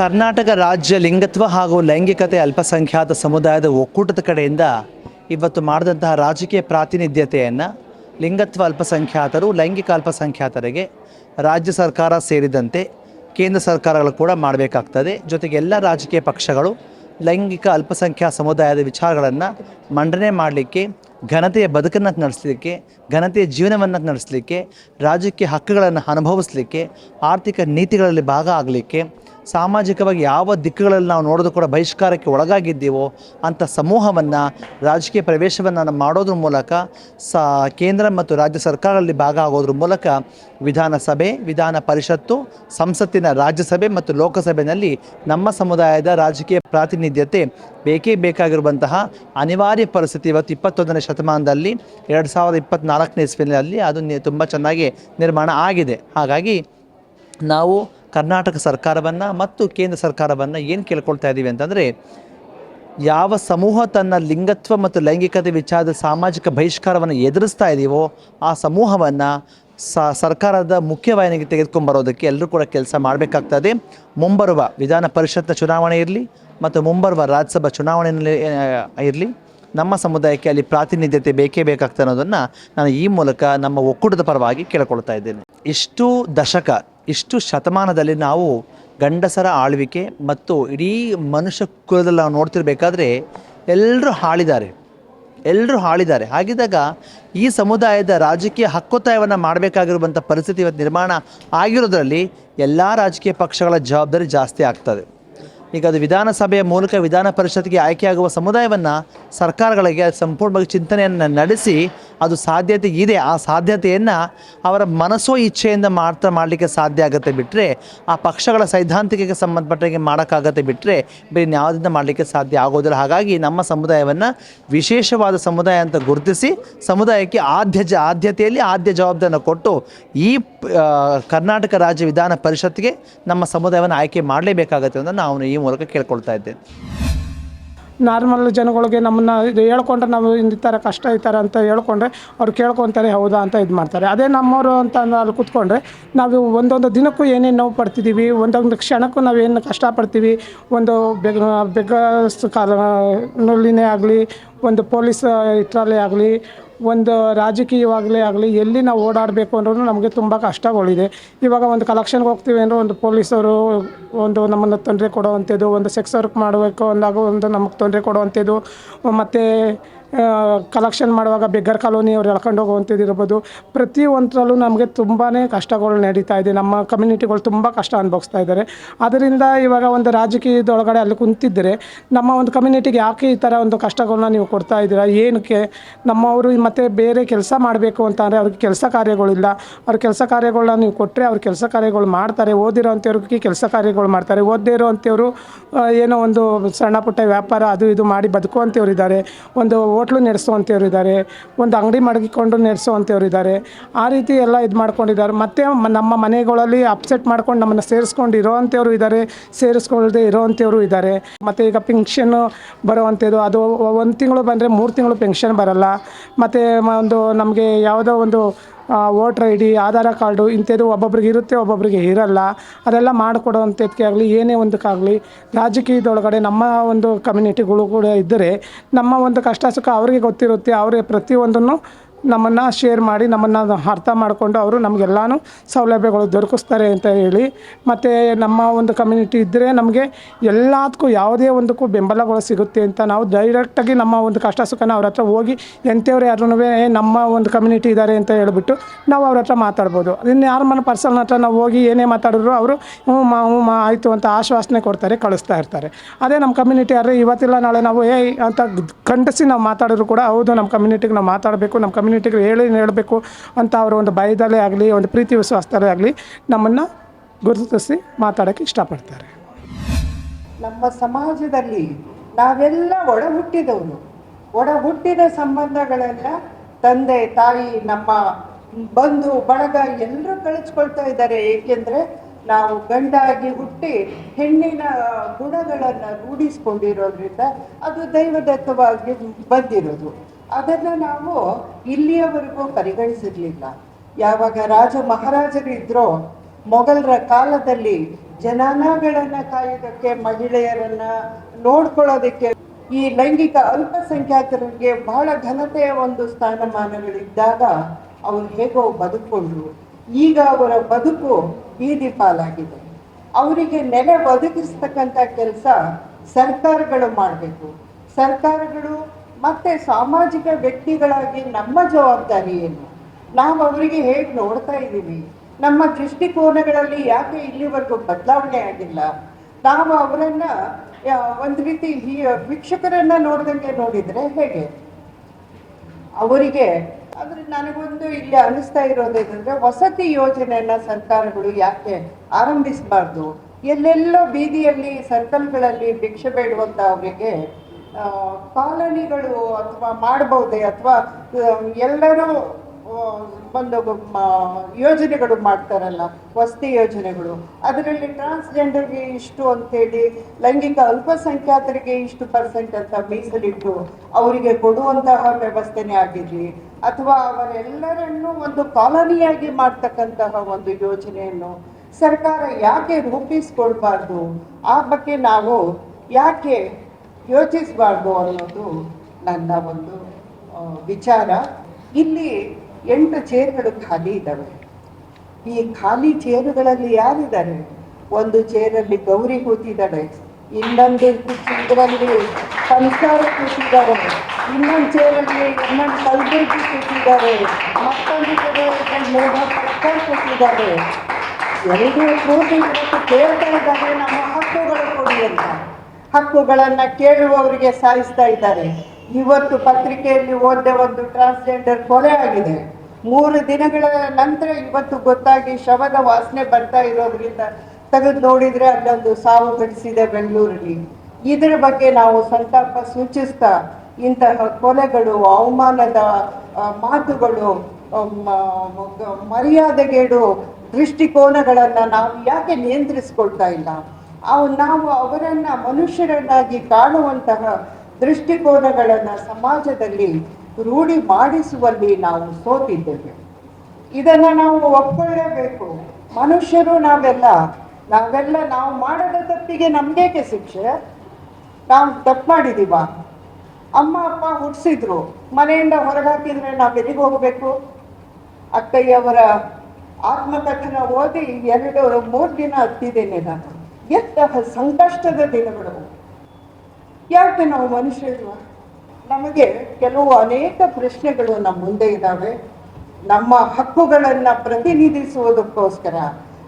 ಕರ್ನಾಟಕ ರಾಜ್ಯ ಲಿಂಗತ್ವ ಹಾಗೂ ಲೈಂಗಿಕತೆ ಅಲ್ಪಸಂಖ್ಯಾತ ಸಮುದಾಯದ ಒಕ್ಕೂಟದ ಕಡೆಯಿಂದ ಇವತ್ತು ಮಾಡಿದಂತಹ ರಾಜಕೀಯ ಪ್ರಾತಿನಿಧ್ಯತೆಯನ್ನು ಲಿಂಗತ್ವ ಅಲ್ಪಸಂಖ್ಯಾತರು, ಲೈಂಗಿಕ ಅಲ್ಪಸಂಖ್ಯಾತರಿಗೆ ರಾಜ್ಯ ಸರ್ಕಾರ ಸೇರಿದಂತೆ ಕೇಂದ್ರ ಸರ್ಕಾರಗಳು ಕೂಡ ಮಾಡಬೇಕಾಗ್ತದೆ. ಜೊತೆಗೆ ಎಲ್ಲ ರಾಜಕೀಯ ಪಕ್ಷಗಳು ಲೈಂಗಿಕ ಅಲ್ಪಸಂಖ್ಯಾತ ಸಮುದಾಯದ ವಿಚಾರಗಳನ್ನು ಮಂಡನೆ ಮಾಡಲಿಕ್ಕೆ, ಘನತೆಯ ಬದುಕನ್ನು ನಡೆಸಲಿಕ್ಕೆ, ಘನತೆಯ ಜೀವನವನ್ನು ನಡೆಸಲಿಕ್ಕೆ, ರಾಜಕೀಯ ಹಕ್ಕುಗಳನ್ನು ಅನುಭವಿಸಲಿಕ್ಕೆ, ಆರ್ಥಿಕ ನೀತಿಗಳಲ್ಲಿ ಭಾಗ ಆಗಲಿಕ್ಕೆ ಸಾಮಾಜಿಕವಾಗಿ ಯಾವ ದಿಕ್ಕುಗಳಲ್ಲಿ ನಾವು ನೋಡೋದು ಕೂಡ ಬಹಿಷ್ಕಾರಕ್ಕೆ ಒಳಗಾಗಿದ್ದೀವೋ ಅಂಥ ಸಮೂಹವನ್ನು, ರಾಜಕೀಯ ಪ್ರವೇಶವನ್ನು ಮಾಡೋದ್ರ ಮೂಲಕ, ಸ ಕೇಂದ್ರ ಮತ್ತು ರಾಜ್ಯ ಸರ್ಕಾರಗಳಲ್ಲಿ ಭಾಗ ಆಗೋದ್ರ ಮೂಲಕ ವಿಧಾನಸಭೆ, ವಿಧಾನ ಪರಿಷತ್ತು, ಸಂಸತ್ತಿನ ರಾಜ್ಯಸಭೆ ಮತ್ತು ಲೋಕಸಭೆಯಲ್ಲಿ ನಮ್ಮ ಸಮುದಾಯದ ರಾಜಕೀಯ ಪ್ರಾತಿನಿಧ್ಯತೆ ಬೇಕೇ ಬೇಕಾಗಿರುವಂತಹ ಅನಿವಾರ್ಯ ಪರಿಸ್ಥಿತಿ ಇವತ್ತು ಇಪ್ಪತ್ತೊಂದನೇ ಶತಮಾನದಲ್ಲಿ, ಎರಡು ಸಾವಿರದ ಇಪ್ಪತ್ತ್ನಾಲ್ಕನೇ ಇಸ್ವಿನಲ್ಲಿ, ಅದು ತುಂಬ ಚೆನ್ನಾಗಿ ನಿರ್ಮಾಣ ಆಗಿದೆ. ಹಾಗಾಗಿ ನಾವು ಕರ್ನಾಟಕ ಸರ್ಕಾರವನ್ನು ಮತ್ತು ಕೇಂದ್ರ ಸರ್ಕಾರವನ್ನು ಏನು ಕೇಳ್ಕೊಳ್ತಾ ಇದ್ದೀವಿ ಅಂತಂದರೆ, ಯಾವ ಸಮೂಹ ತನ್ನ ಲಿಂಗತ್ವ ಮತ್ತು ಲೈಂಗಿಕತೆ ವಿಚಾರದ ಸಾಮಾಜಿಕ ಬಹಿಷ್ಕಾರವನ್ನು ಎದುರಿಸ್ತಾ ಇದೆಯೋ ಆ ಸಮೂಹವನ್ನು ಸ, ಸರ್ಕಾರದ ಮುಖ್ಯವಾಹಿನಿಗೆ ತೆಗೆದುಕೊಂಬರೋದಕ್ಕೆ ಎಲ್ಲರೂ ಕೂಡ ಕೆಲಸ ಮಾಡಬೇಕಾಗ್ತದೆ. ಮುಂಬರುವ ವಿಧಾನ ಪರಿಷತ್ನ ಚುನಾವಣೆ ಇರಲಿ, ಮತ್ತು ಮುಂಬರುವ ರಾಜ್ಯಸಭಾ ಚುನಾವಣೆಯಲ್ಲಿ ಇರಲಿ. ನಮ್ಮ ಸಮುದಾಯಕ್ಕೆ ಅಲ್ಲಿ ಪ್ರಾತಿನಿಧ್ಯತೆ ಬೇಕೇ ಬೇಕಾಗ್ತದೆ ಅನ್ನೋದನ್ನು ನಾನು ಈ ಮೂಲಕ ನಮ್ಮ ಒಕ್ಕೂಟದ ಪರವಾಗಿ ಕೇಳಿಕೊಳ್ತಾ ಇದ್ದೇನೆ. ಇಷ್ಟು ದಶಕ, ಇಷ್ಟು ಶತಮಾನದಲ್ಲಿ ನಾವು ಗಂಡಸರ ಆಳ್ವಿಕೆ ಮತ್ತು ಇಡೀ ಮನುಷ್ಯ ಕುಲದಲ್ಲಿ ನಾವು ನೋಡ್ತಿರ್ಬೇಕಾದ್ರೆ ಎಲ್ಲರೂ ಹಾಳಿದ್ದಾರೆ. ಎಲ್ಲರೂ ಹಾಳಿದ್ದಾರೆ. ಹಾಗಿದ್ದಾಗ ಈ ಸಮುದಾಯದ ರಾಜಕೀಯ ಹಕ್ಕೊತ್ತಾಯವನ್ನು ಮಾಡಬೇಕಾಗಿರುವಂಥ ಪರಿಸ್ಥಿತಿ ಇವತ್ತು ನಿರ್ಮಾಣ ಆಗಿರೋದ್ರಲ್ಲಿ ಎಲ್ಲ ರಾಜಕೀಯ ಪಕ್ಷಗಳ ಜವಾಬ್ದಾರಿ ಜಾಸ್ತಿ ಆಗ್ತದೆ. ಈಗ ಅದು ವಿಧಾನಸಭೆಯ ಮೂಲಕ ವಿಧಾನ ಪರಿಷತ್ಗೆ ಆಯ್ಕೆಯಾಗುವ ಸಮುದಾಯವನ್ನು ಸರ್ಕಾರಗಳಿಗೆ ಸಂಪೂರ್ಣವಾಗಿ ಚಿಂತನೆಯನ್ನು ನಡೆಸಿ ಅದು ಸಾಧ್ಯತೆ ಇದೆ. ಆ ಸಾಧ್ಯತೆಯನ್ನು ಅವರ ಮನಸ್ಸೋ ಇಚ್ಛೆಯಿಂದ ಮಾತ್ರ ಮಾಡಲಿಕ್ಕೆ ಸಾಧ್ಯ ಆಗುತ್ತೆ ಬಿಟ್ಟರೆ ಆ ಪಕ್ಷಗಳ ಸೈದ್ಧಾಂತಿಕಕ್ಕೆ ಸಂಬಂಧಪಟ್ಟಂಗೆ ಮಾಡೋಕ್ಕಾಗತ್ತೆ ಬಿಟ್ಟರೆ ಬೇರೆ ಯಾವುದರಿಂದ ಮಾಡಲಿಕ್ಕೆ ಸಾಧ್ಯ ಆಗೋದಿಲ್ಲ. ಹಾಗಾಗಿ ನಮ್ಮ ಸಮುದಾಯವನ್ನು ವಿಶೇಷವಾದ ಸಮುದಾಯ ಅಂತ ಗುರುತಿಸಿ, ಸಮುದಾಯಕ್ಕೆ ಆದ್ಯ ಜ ಆದ್ಯತೆಯಲ್ಲಿ ಆದ್ಯ ಜವಾಬ್ದಾರಿಯನ್ನು ಕೊಟ್ಟು ಈ ಕರ್ನಾಟಕ ರಾಜ್ಯ ವಿಧಾನ ಪರಿಷತ್ಗೆ ನಮ್ಮ ಸಮುದಾಯವನ್ನು ಆಯ್ಕೆ ಮಾಡಲೇಬೇಕಾಗತ್ತೆ ಅಂತ ನಾವು ಈ ಮೂಲಕ ಕೇಳ್ಕೊಳ್ತಾ ಇದ್ದೇನೆ ನಾರ್ಮಲ್ ಜನಗಳಿಗೆ ನಮ್ಮನ್ನು ಇದು ಹೇಳ್ಕೊಂಡ್ರೆ ನಾವು ಈ ಕಷ್ಟ ಈ ಥರ ಅಂತ ಹೇಳ್ಕೊಂಡ್ರೆ ಅವ್ರು ಕೇಳ್ಕೊತಾರೆ, ಹೌದಾ ಅಂತ ಇದು ಮಾಡ್ತಾರೆ. ಅದೇ ನಮ್ಮವರು ಅಂತ ಅಲ್ಲಿ ಕೂತ್ಕೊಂಡ್ರೆ ನಾವು ಒಂದೊಂದು ದಿನಕ್ಕೂ ಏನೇನು ನೋವು ಪಡ್ತಿದ್ದೀವಿ ಒಂದೊಂದು ಕ್ಷಣಕ್ಕೂ ನಾವು ಏನು ಕಷ್ಟಪಡ್ತೀವಿ ಒಂದು ಬೆಗ ಕಾಲ, ನಲ್ಲಿನೇ ಆಗಲಿ, ಒಂದು ಪೊಲೀಸ್ ಇಟ್ರಲ್ಲೇ ಆಗಲಿ ಒಂದು ರಾಜಕೀಯವಾಗಲೇ ಆಗಲಿ, ಎಲ್ಲಿ ನಾವು ಓಡಾಡಬೇಕು ಅಂದ್ರೂ ನಮಗೆ ತುಂಬ ಕಷ್ಟಗಳಿದೆ. ಇವಾಗ ಒಂದು ಕಲೆಕ್ಷನ್ಗೆ ಹೋಗ್ತೀವಿ ಅಂದರೆ ಒಂದು ಪೊಲೀಸರು, ಒಂದು ನಮ್ಮನ್ನು ತೊಂದರೆ ಕೊಡುವಂಥದ್ದು, ಒಂದು ಸೆಕ್ಸ್ ವರ್ಕ್ ಮಾಡಬೇಕು ಅಂದಾಗ ಒಂದು ನಮಗೆ ತೊಂದರೆ ಕೊಡುವಂಥದ್ದು, ಮತ್ತು ಕಲೆಕ್ಷನ್ ಮಾಡುವಾಗ ಬೆಗ್ಗರ್ ಕಾಲೋನಿ ಅವ್ರು ಎಳ್ಕೊಂಡು ಹೋಗುವಂಥದ್ದು ಇರ್ಬೋದು. ನಮಗೆ ತುಂಬಾ ಕಷ್ಟಗಳು ನಡೀತಾ ಇದೆ. ನಮ್ಮ ಕಮ್ಯುನಿಟಿಗಳು ತುಂಬ ಕಷ್ಟ ಅನುಭವಿಸ್ತಾ ಇದ್ದಾರೆ. ಅದರಿಂದ ಇವಾಗ ಒಂದು ರಾಜಕೀಯದೊಳಗಡೆ ಅಲ್ಲಿ ಕುಂತಿದ್ದರೆ ನಮ್ಮ ಒಂದು ಕಮ್ಯುನಿಟಿಗೆ ಯಾಕೆ ಈ ಥರ ಒಂದು ಕಷ್ಟಗಳನ್ನ ನೀವು ಕೊಡ್ತಾ ಇದ್ದೀರಾ? ಏನಕ್ಕೆ? ನಮ್ಮವರು ಮತ್ತು ಬೇರೆ ಕೆಲಸ ಮಾಡಬೇಕು ಅಂತ ಅಂದರೆ ಅವ್ರಿಗೆ ಕೆಲಸ ಕಾರ್ಯಗಳಿಲ್ಲ ಅವ್ರ ಕೆಲಸ ಕಾರ್ಯಗಳನ್ನ ನೀವು ಕೊಟ್ಟರೆ ಅವ್ರ ಕೆಲಸ ಕಾರ್ಯಗಳು ಮಾಡ್ತಾರೆ. ಓದಿರೋ ಅಂಥವ್ರಿಗೆ ಕೆಲಸ ಕಾರ್ಯಗಳು ಮಾಡ್ತಾರೆ. ಓದದೇ ಇರೋ ಅಂಥವ್ರು ಏನೋ ಒಂದು ಸಣ್ಣ ಪುಟ್ಟ ವ್ಯಾಪಾರ ಅದು ಇದು ಮಾಡಿ ಬದುಕುವಂಥವ್ರು ಇದ್ದಾರೆ. ಒಂದು ಹೋಟ್ಲು ನಡೆಸುವಂಥವ್ರು ಇದ್ದಾರೆ, ಒಂದು ಅಂಗಡಿ ಮಡಗಿಕೊಂಡು ನಡೆಸುವಂಥವ್ರು ಇದ್ದಾರೆ. ಆ ರೀತಿ ಎಲ್ಲ ಇದು ಮಾಡ್ಕೊಂಡಿದ್ದಾರೆ. ಮತ್ತು ನಮ್ಮ ಮನೆಗಳಲ್ಲಿ ಅಪ್ಸೆಟ್ ಮಾಡ್ಕೊಂಡು ನಮ್ಮನ್ನು ಸೇರಿಸ್ಕೊಂಡು ಇರೋವಂಥವ್ರು ಇದ್ದಾರೆ ಸೇರಿಸ್ಕೊಳ್ಳದೆ ಇರೋವಂಥವ್ರು ಇದ್ದಾರೆ. ಮತ್ತು ಈಗ ಪೆನ್ಷನ್ನು ಬರುವಂಥದ್ದು, ಅದು ಒಂದು ತಿಂಗಳು ಬಂದರೆ ಮೂರು ತಿಂಗಳು ಪೆನ್ಷನ್ ಬರಲ್ಲ. ಮತ್ತು ಒಂದು ನಮಗೆ ಯಾವುದೋ ಒಂದು voter I D Aadhaar card ಇಂಥದ್ದು ಒಬ್ಬೊಬ್ರಿಗೆ ಇರುತ್ತೆ, ಒಬ್ಬೊಬ್ರಿಗೆ ಇರಲ್ಲ. ಅದೆಲ್ಲ ಮಾಡಿಕೊಡೋವಂಥದ್ದಕ್ಕೆ ಆಗಲಿ, ಏನೇ ಒಂದಕ್ಕಾಗಲಿ, ರಾಜಕೀಯದೊಳಗಡೆ ನಮ್ಮ ಒಂದು ಕಮ್ಯುನಿಟಿಗಳು ಕೂಡ ಇದ್ದರೆ, ನಮ್ಮ ಒಂದು ಕಷ್ಟ ಸುಖ ಅವರಿಗೆ ಗೊತ್ತಿರುತ್ತೆ. ಅವರೇ ಪ್ರತಿಯೊಂದನ್ನು ನಮ್ಮನ್ನು ಶೇರ್ ಮಾಡಿ ನಮ್ಮನ್ನು ಅರ್ಥ ಮಾಡಿಕೊಂಡು ಅವರು ನಮಗೆಲ್ಲನೂ ಸೌಲಭ್ಯಗಳು ದೊರಕಿಸ್ತಾರೆ ಅಂತ ಹೇಳಿ. ಮತ್ತು ನಮ್ಮ ಒಂದು ಕಮ್ಯುನಿಟಿ ಇದ್ದರೆ ನಮಗೆ ಎಲ್ಲದಕ್ಕೂ ಯಾವುದೇ ಒಂದಕ್ಕೂ ಬೆಂಬಲಗಳು ಸಿಗುತ್ತೆ ಅಂತ ನಾವು ಡೈರೆಕ್ಟಾಗಿ ನಮ್ಮ ಒಂದು ಕಷ್ಟ ಸುಖನ ಅವ್ರ ಹತ್ರ ಹೋಗಿ ಎಂಥವ್ರು ಯಾರೂ ನಮ್ಮ ಒಂದು ಕಮ್ಯುನಿಟಿ ಇದ್ದಾರೆ ಅಂತ ಹೇಳಿಬಿಟ್ಟು ನಾವು ಅವ್ರ ಹತ್ರ ಮಾತಾಡ್ಬೋದು. ಇನ್ನು ಯಾರ ಮನೆ ಪರ್ಸನ್ ಹತ್ರ ನಾವು ಹೋಗಿ ಏನೇ ಮಾತಾಡಿದ್ರು ಅವರು ಹ್ಞೂ ಮಾ ಹ್ಞೂ ಮಾ, ಆಯಿತು ಅಂತ ಆಶ್ವಾಸನೆ ಕೊಡ್ತಾರೆ, ಕಳಿಸ್ತಾ ಇರ್ತಾರೆ. ಅದೇ ನಮ್ಮ ಕಮ್ಯುನಿಟಿ ಯಾರು ಇವತ್ತಿಲ್ಲ ನಾಳೆ ನಾವು ಏಯ್ ಅಂತ ಖಂಡಿಸಿ ನಾವು ಮಾತಾಡಿದ್ರು ಕೂಡ ಹೌದು, ನಮ್ಮ ಕಮ್ಯುನಿಟಿಗೆ ನಾವು ಮಾತಾಡಬೇಕು, ನಮ್ಮ ಕಮ್ಯುನಿಟಿಗೆ ಹೇಳಿ ಹೇಳಬೇಕು ಅಂತ ಅವರ ಒಂದು ಭಯದಲ್ಲೇ ಆಗಲಿ, ಒಂದು ಪ್ರೀತಿ ವಿಶ್ವಾಸದಲ್ಲೇ ಆಗಲಿ ನಮ್ಮನ್ನು ಗುರುತಿಸಿ ಮಾತಾಡೋಕ್ಕೆ ಇಷ್ಟಪಡ್ತಾರೆ. ನಮ್ಮ ಸಮಾಜದಲ್ಲಿ ನಾವೆಲ್ಲ ಒಡ ಹುಟ್ಟಿದವರು ಒಡ ಹುಟ್ಟಿದ ಸಂಬಂಧಗಳೆಲ್ಲ ತಂದೆ, ತಾಯಿ, ನಮ್ಮ ಬಂಧು, ಬಳಗ ಎಲ್ಲರೂ ಕಳಿಸ್ಕೊಳ್ತಾ ಇದ್ದಾರೆ. ಏಕೆಂದರೆ ನಾವು ಗಂಡಾಗಿ ಹುಟ್ಟಿ ಹೆಣ್ಣಿನ ಗುಣಗಳನ್ನು ರೂಢಿಸ್ಕೊಂಡಿರೋದ್ರಿಂದ ಅದು ದೈವದತ್ತವಾಗಿ ಬಂದಿರೋದು. ಅದನ್ನು ನಾವು ಇಲ್ಲಿಯವರೆಗೂ ಪರಿಗಣಿಸಿರ್ಲಿಲ್ಲ. ಯಾವಾಗ ರಾಜ ಮಹಾರಾಜರು ಇದ್ರೋ ಮೊಘಲರ ಕಾಲದಲ್ಲಿ ಜನಾನಗಳನ್ನ ಕಾಯೋದಕ್ಕೆ ಮಹಿಳೆಯರನ್ನ ನೋಡ್ಕೊಳ್ಳೋದಕ್ಕೆ ಈ ಲೈಂಗಿಕ ಅಲ್ಪಸಂಖ್ಯಾತರಿಗೆ ಬಹಳ ಘನತೆಯ ಒಂದು ಸ್ಥಾನಮಾನಗಳಿದ್ದಾಗ ಅವರು ಹೇಗೋ ಬದುಕೊಂಡ್ರು ಈಗ ಅವರ ಬದುಕು ಬೀದಿ ಪಾಲಾಗಿದೆ. ಅವರಿಗೆ ನೆಲೆ ಒದಗಿಸ್ತಕ್ಕಂಥ ಕೆಲಸ ಸರ್ಕಾರಗಳು ಮಾಡಬೇಕು. ಸರ್ಕಾರಗಳು ಮತ್ತೆ ಸಾಮಾಜಿಕ ವ್ಯಕ್ತಿಗಳಾಗಿ ನಮ್ಮ ಜವಾಬ್ದಾರಿ ಏನು? ನಾವು ಅವರಿಗೆ ಹೇಗೆ ನೋಡ್ತಾ ಇದ್ದೀವಿ? ನಮ್ಮ ದೃಷ್ಟಿಕೋನಗಳಲ್ಲಿ ಯಾಕೆ ಇಲ್ಲಿವರೆಗೂ ಬದಲಾವಣೆ ಆಗಿಲ್ಲ? ನಾವು ಅವರನ್ನ ಒಂದು ರೀತಿ ಈ ಭಿಕ್ಷುಕರನ್ನ ನೋಡ್ದಂಗೆ ನೋಡಿದ್ರೆ ಹೇಗೆ? ಅವರಿಗೆ, ಆದ್ರೆ ನನಗೊಂದು ಇಲ್ಲಿ ಅನಿಸ್ತಾ ಇರೋದೇನೆಂದ್ರೆ ವಸತಿ ಯೋಜನೆಯನ್ನ ಸರ್ಕಾರಗಳು ಯಾಕೆ ಆರಂಭಿಸಬಾರ್ದು? ಎಲ್ಲೆಲ್ಲೋ ಬೀದಿಯಲ್ಲಿ, ಸರ್ಕಲ್ಗಳಲ್ಲಿ ಭಿಕ್ಷೆ ಬೇಡುವಂತ ಅವರಿಗೆ ಕಾಲನಿಗಳು ಅಥವಾ ಮಾಡಬಹುದೇ ಅಥವಾ ಎಲ್ಲರೂ ಒಂದು ಯೋಜನೆಗಳು ಮಾಡ್ತಾರಲ್ಲ, ವಸತಿ ಯೋಜನೆಗಳು. ಅದರಲ್ಲಿ ಟ್ರಾನ್ಸ್ಜೆಂಡರ್ಗೆ ಇಷ್ಟು ಅಂತೇಳಿ ಲೈಂಗಿಕ ಅಲ್ಪಸಂಖ್ಯಾತರಿಗೆ ಇಷ್ಟು ಪರ್ಸೆಂಟ್ ಅಂತ ಮೀಸಲಿಟ್ಟು ಅವರಿಗೆ ಕೊಡುವಂತಹ ವ್ಯವಸ್ಥೆನೇ ಆಗಿರಲಿ, ಅಥವಾ ಅವರೆಲ್ಲರನ್ನು ಒಂದು ಕಾಲನಿಯಾಗಿ ಮಾಡ್ತಕ್ಕಂತಹ ಒಂದು ಯೋಜನೆಯನ್ನು ಸರ್ಕಾರ ಯಾಕೆ ರೂಪಿಸ್ಕೊಳ್ಬಾರ್ದು? ಆ ಬಗ್ಗೆ ನಾವು ಯಾಕೆ ಯೋಚಿಸಬಾರ್ದು ಅನ್ನೋದು ನನ್ನ ಒಂದು ವಿಚಾರ. ಇಲ್ಲಿ ಎಂಟು ಚೇರ್ಗಳು ಖಾಲಿ ಇದ್ದಾವೆ. ಈ ಖಾಲಿ ಚೇರುಗಳಲ್ಲಿ ಯಾರಿದ್ದಾರೆ? ಒಂದು ಚೇರಲ್ಲಿ ಗೌರಿ ಕೂತಿದ್ದಾಳೆ, ಇನ್ನೊಂದು ಇದರಲ್ಲಿ ಸಂಸ್ಕಾರ ಕೂತಿದ್ದಾರೆ ಇನ್ನೊಂದು ಚೇರಲ್ಲಿ ಇನ್ನೊಂದು ಕಲಬುರ್ಗಿ ಕೂತಿದ್ದಾರೆ ಮತ್ತೊಂದು ಪಟ್ಕರ್ ಕೂತಿದ್ದಾರೆ ಎರಡು ಕೂತಿ ಕೇಳ್ತಾ ಇದ್ದಾರೆ ನಮ್ಮ ಹಕ್ಕುಗಳು ಕೊಡಿ ಅಂತ. ಹಕ್ಕುಗಳನ್ನ ಕೇಳುವವರಿಗೆ ಸಾಯಿಸ್ತಾ ಇದ್ದಾರೆ. ಇವತ್ತು ಪತ್ರಿಕೆಯಲ್ಲಿ ಓದಿದ ಒಂದು ಟ್ರಾನ್ಸ್ಜೆಂಡರ್ ಕೊಲೆ ಆಗಿದೆ. ಮೂರು ದಿನಗಳ ನಂತರ ಇವತ್ತು ಗೊತ್ತಾಗಿ ಶವದ ವಾಸನೆ ಬರ್ತಾ ಇರೋದ್ರಿಂದ ತೆಗೆದು ನೋಡಿದ್ರೆ ಅಲ್ಲೊಂದು ಸಾವು ಘಟಿಸಿದೆ ಬೆಂಗಳೂರಲ್ಲಿ. ಇದರ ಬಗ್ಗೆ ನಾವು ಸಂತಾಪ ಸೂಚಿಸ್ತಾ ಇಂತಹ ಕೊಲೆಗಳು, ಅವಮಾನದ ಮಾತುಗಳು ಮರ್ಯಾದೆಗೇಡು ದೃಷ್ಟಿಕೋನಗಳನ್ನು ನಾವು ಯಾಕೆ ನಿಯಂತ್ರಿಸ್ಕೊಳ್ತಾ ಇಲ್ಲ? ನಾವು ಅವರನ್ನ ಮನುಷ್ಯರನ್ನಾಗಿ ಕಾಣುವಂತಹ ದೃಷ್ಟಿಕೋನಗಳನ್ನ ಸಮಾಜದಲ್ಲಿ ರೂಢಿ ಮಾಡಿಸುವಲ್ಲಿ ನಾವು ಸೋತಿದ್ದೇವೆ. ಇದನ್ನ ನಾವು ಒಪ್ಕೊಳ್ಳೇಬೇಕು. ಮನುಷ್ಯರು ನಾವೆಲ್ಲ ನಾವೆಲ್ಲ ನಾವು ಮಾಡದ ತಪ್ಪಿಗೆ ನಮ್ಗೇಕೆ ಶಿಕ್ಷೆ? ನಾವು ತಪ್ಪು ಮಾಡಿದೀವ? ಅಮ್ಮ, ಅಪ್ಪ ಹುಟ್ಟಿಸಿದ್ರು ಮನೆಯಿಂದ ಹೊರಗಾಕಿದ್ರೆ ನಾವು ಎಲ್ಲಿಗೆ ಹೋಗಬೇಕು? ಅಕ್ಕಯ್ಯವರ ಆತ್ಮಕಥನ ಓದಿ ಎರಡು, ಮೂರು ದಿನ ಹತ್ತಿದ್ದೇನೆ ನಾನು. ಎಂತಹ ಸಂಕಷ್ಟದ ದಿನಗಳು. ಯಾಕೆ ನಾವು ಮನುಷ್ಯರು? ನಮಗೆ ಕೆಲವು ಅನೇಕ ಪ್ರಶ್ನೆಗಳು ನಮ್ಮ ಮುಂದೆ ಇದ್ದಾವೆ. ನಮ್ಮ ಹಕ್ಕುಗಳನ್ನು ಪ್ರತಿನಿಧಿಸುವುದಕ್ಕೋಸ್ಕರ,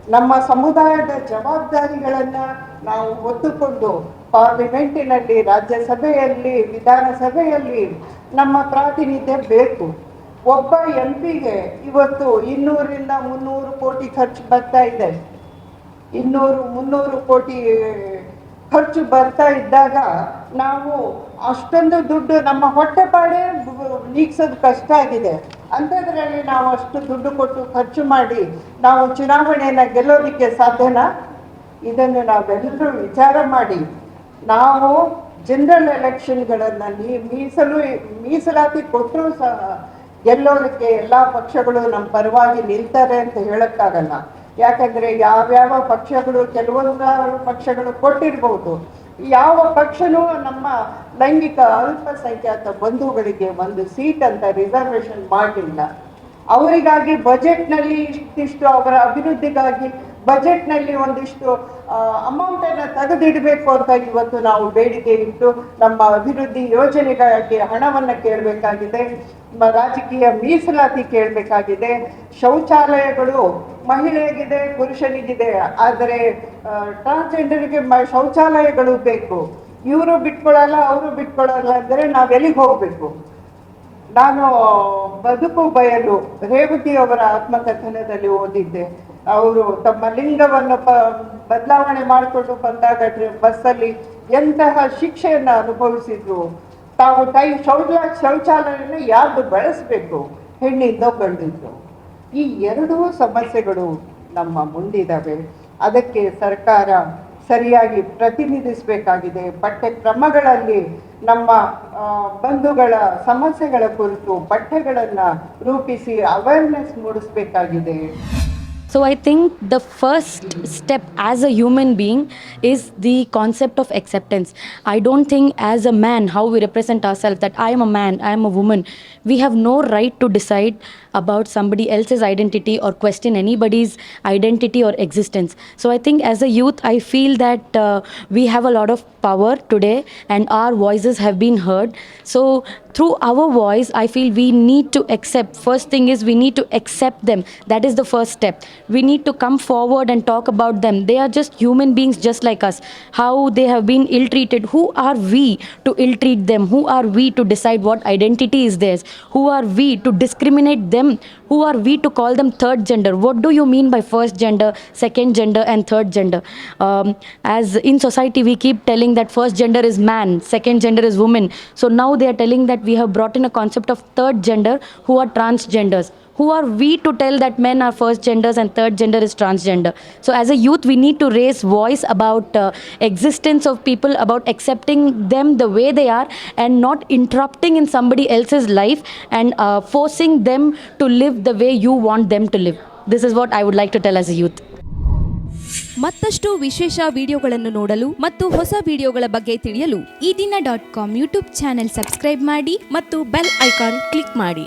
ನಮ್ಮ ಸಮುದಾಯದ ಜವಾಬ್ದಾರಿಗಳನ್ನ ನಾವು ಹೊತ್ತುಕೊಂಡು ಪಾರ್ಲಿಮೆಂಟಿನಲ್ಲಿ, ರಾಜ್ಯಸಭೆಯಲ್ಲಿ, ವಿಧಾನಸಭೆಯಲ್ಲಿ ನಮ್ಮ ಪ್ರಾತಿನಿಧ್ಯ ಬೇಕು. ಒಬ್ಬ ಎಂ ಪಿಗೆ ಇವತ್ತು ಇನ್ನೂರಿಂದ ಮುನ್ನೂರು ಕೋಟಿ ಖರ್ಚು ಬರ್ತಾ ಇದೆ. ಇನ್ನೂರು ಮುನ್ನೂರು ಕೋಟಿ ಖರ್ಚು ಬರ್ತಾ ಇದ್ದಾಗ ನಾವು ಅಷ್ಟೊಂದು ದುಡ್ಡು ನಮ್ಮ ಹೊಟ್ಟೆಪಾಡೆ ನೀಗ್ಸೋದು ಕಷ್ಟ ಆಗಿದೆ. ಅಂಥದ್ರಲ್ಲಿ ನಾವು ಅಷ್ಟು ದುಡ್ಡು ಕೊಟ್ಟು ಖರ್ಚು ಮಾಡಿ ನಾವು ಚುನಾವಣೆಯನ್ನು ಗೆಲ್ಲೋದಕ್ಕೆ ಸಾಧ್ಯನಾ? ಇದನ್ನು ನಾವೆಲ್ಲರೂ ವಿಚಾರ ಮಾಡಿ. ನಾವು ಜನರಲ್ ಎಲೆಕ್ಷನ್ಗಳನ್ನು ಮೀಸಲು, ಮೀಸಲಾತಿ ಕೊಟ್ಟರೂ ಸಹ ಗೆಲ್ಲೋದಕ್ಕೆ ಎಲ್ಲ ಪಕ್ಷಗಳು ನಮ್ಮ ಪರವಾಗಿ ನಿಲ್ತಾರೆ ಅಂತ ಹೇಳಕ್ಕಾಗಲ್ಲ. ಯಾಕಂದ್ರೆ ಯಾವ್ಯಾವ ಪಕ್ಷಗಳು ಕೆಲವೊಂದಾರು ಪಕ್ಷಗಳು ಕೊಟ್ಟಿರ್ಬೋದು. ಯಾವ ಪಕ್ಷನೂ ನಮ್ಮ ಲೈಂಗಿಕ ಅಲ್ಪಸಂಖ್ಯಾತ ಬಂಧುಗಳಿಗೆ ಒಂದು ಸೀಟ್ ಅಂತ ರಿಸರ್ವೇಶನ್ ಮಾಡಲಿಲ್ಲ ಅವರಿಗಾಗಿ ಬಜೆಟ್ನಲ್ಲಿ ಇಷ್ಟಿಷ್ಟು ಅವರ ಅಭಿವೃದ್ಧಿಗಾಗಿ ಬಜೆಟ್ನಲ್ಲಿ ಒಂದಿಷ್ಟು ಅಮೌಂಟನ್ನು ತೆಗೆದಿಡಬೇಕು ಅಂತ ಇವತ್ತು ನಾವು ಬೇಡಿಕೆ ಇಟ್ಟು ನಮ್ಮ ಅಭಿವೃದ್ಧಿ ಯೋಜನೆಗಾಗಿ ಹಣವನ್ನು ಕೇಳಬೇಕಾಗಿದೆ ರಾಜಕೀಯ ಮೀಸಲಾತಿ ಕೇಳಬೇಕಾಗಿದೆ, ಶೌಚಾಲಯಗಳು ಮಹಿಳೆಗಿದೆ ಪುರುಷನಿಗಿದೆ ಆದರೆ ಟ್ರಾನ್ಸ್ಜೆಂಡರ್ಗೆ ಶೌಚಾಲಯಗಳು ಬೇಕು. ಇವರು ಬಿಟ್ಕೊಳ್ಳಲ್ಲ ಅವರು ಬಿಟ್ಕೊಳ್ಳಲ್ಲ ಅಂದರೆ ನಾವೆಲ್ಲಿಗೆ ಹೋಗಬೇಕು? ನಾನು ಬದುಕು ಬಯಲು ರೇವತಿ ಅವರ ಆತ್ಮಕಥನದಲ್ಲಿ ಓದಿದ್ದೆ. ಅವರು ತಮ್ಮ ಲಿಂಗವನ್ನು ಬದಲಾವಣೆ ಮಾಡಿಕೊಂಡು ಬಂದಾಗ ಬಸ್ ಬಸ್ಸಲ್ಲಿ ಎಂತಹ ಶಿಕ್ಷೆಯನ್ನು ಅನುಭವಿಸಿದ್ರು, ತಾವು ಟೈ ಶೌಚ ಶೌಚಾಲಯನ ಯಾರ್ದು ಬಳಸಬೇಕು, ಹೆಣ್ಣಿಂದ ಗಂಡಿದ್ದು ಈ ಎರಡೂ ಸಮಸ್ಯೆಗಳು ನಮ್ಮ ಮುಂದಿದ್ದಾವೆ ಅದಕ್ಕೆ ಸರ್ಕಾರ ಸರಿಯಾಗಿ ಪ್ರತಿನಿಧಿಸಬೇಕಾಗಿದೆ. ಪಠ್ಯಕ್ರಮಗಳಲ್ಲಿ ನಮ್ಮ ಬಂಧುಗಳ ಸಮಸ್ಯೆಗಳ ಕುರಿತು ಪಠ್ಯಗಳನ್ನು ರೂಪಿಸಿ ಅವೇರ್ನೆಸ್ ಮೂಡಿಸಬೇಕಾಗಿದೆ. So I think the first step as a human being is the concept of acceptance. I don't think as a man how we represent ourselves that I am a man, I am a woman. We have no right to decide about somebody else's identity or question anybody's identity or existence. So I think as a youth I feel that uh, we have a lot of power today and our voices have been heard. So through our voice I feel we need to accept first thing is we need to accept them. That is the first step. We need to come forward and talk about them. They are just human beings just like us. How they have been ill treated who are we to ill treat them? Who are we to decide what identity is theirs? Who are we to discriminate them who are we to call them third gender. What do you mean by first gender second gender and third gender? Um, as in society we keep telling that first gender is man second gender is woman. So now they are telling that we have brought in a concept of third gender who are transgenders who are we to tell that men are first genders and third gender is transgender so as a youth we need to raise voice about uh, existence of people about accepting them the way they are and not interrupting in somebody else's life and uh, forcing them to live the way you want them to live this is what i would like to tell as a youth ಮತ್ತಷ್ಟು ವಿಶೇಷ ವಿಡಿಯೋಗಳನ್ನು ನೋಡಲು ಮತ್ತು ಹೊಸ ವಿಡಿಯೋಗಳ ಬಗ್ಗೆ ತಿಳಿಯಲು Ee Dina dot com YouTube channel subscribe ಮಾಡಿ ಮತ್ತು ಬೆಲ್ ಐಕಾನ್ ಕ್ಲಿಕ್ ಮಾಡಿ